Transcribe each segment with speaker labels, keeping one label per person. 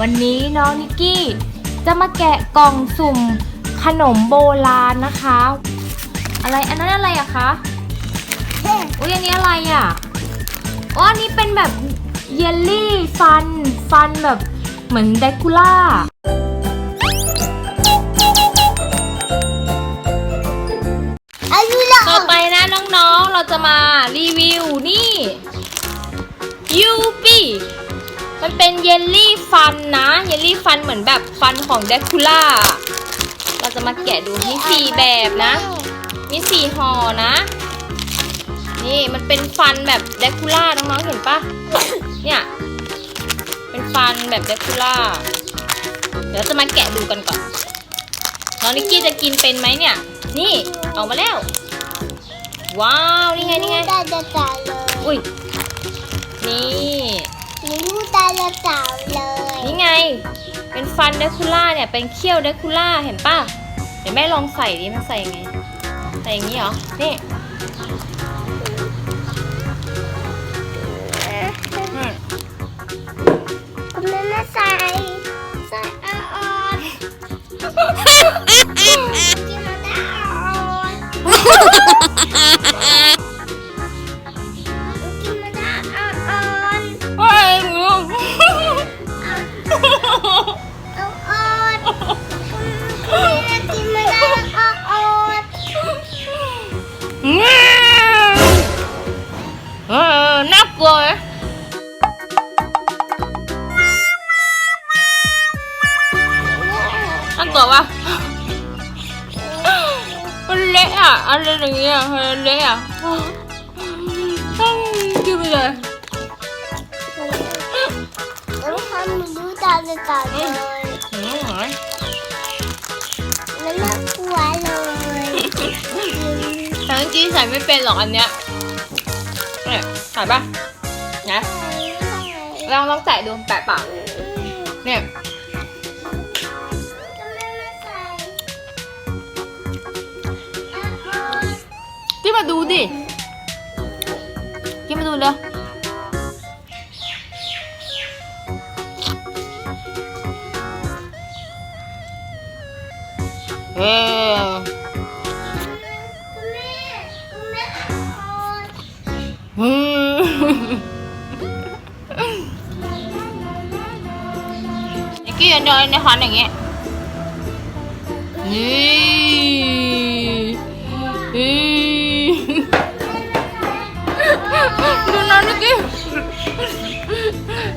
Speaker 1: วันนี้น้องนิกกี้จะมาแกะกล่องสุ่มขนมโบราณนะคะ อะไรอันนั้นอะไรอะคะอุ้ยอันนี้อะไรอะอ๋ออันนี้เป็นแบบเยลลี่ฟันฟันแบบเหมือนแดคูล่า
Speaker 2: อายุละ
Speaker 1: ต่อไปนะน้องๆ เราจะมารีวิวนี่ยูปี มันเป็นเยลลี่ฟันนะ เยลลี่ฟันเหมือนแบบฟันของแดคูล่า เราจะมาแกะดูมีสี่แบบนะ มีสี่ห่อนะ นี่มันเป็นฟันแบบแดคูล่าน้องๆเห็นปะเนี่ย เป็นฟันแบบแดคูล่า เดี๋ยวเราจะมาแกะดูกันก่อน น้องนิกกี้จะกินเป็นไหมเนี่ย นี่ออกมาแล้ว ว้าว นี่ไง นี่ไง
Speaker 2: ตาจะจ่าเลย
Speaker 1: อุ้ย นี่
Speaker 2: นิ้วตาจะจ่าเลย
Speaker 1: นี่ไง เป็นฟันเดคูล่าเนี่ย เป็นเขี้ยวเดคูล่าเห็นป่ะ เดี๋ยวแม่ลองใส่ดิมันใส่ยังไง ใส่อย่างนี้เหรอ นี่
Speaker 2: น่าก
Speaker 1: ลัวปะมันเละอะอะไรอย่างเงี้ยมันเละอะต้องกินไปเลย
Speaker 2: แล้วทำมือตาจะจ่าเลย
Speaker 1: อืมหอย
Speaker 2: แล้วน่ากลัวเลย
Speaker 1: แต่จริงๆใส่ไม่เป็นหรอกอันเนี้ยเนี่ยใส่ปะนะลองลองแตะดูแตะปากเนี่ย กินมาดูดิกินมาดูเร็ว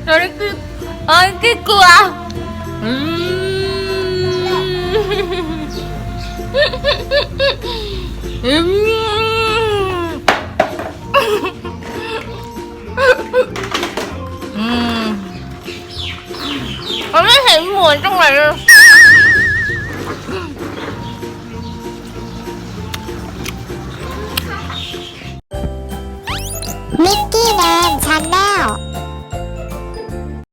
Speaker 1: น้องนิกกี้น้องนิกกี้กลัวอืมอืมอืมมันไม่เห็นหมวนจังเลยเลย
Speaker 2: มิกกี้แดนชาแนล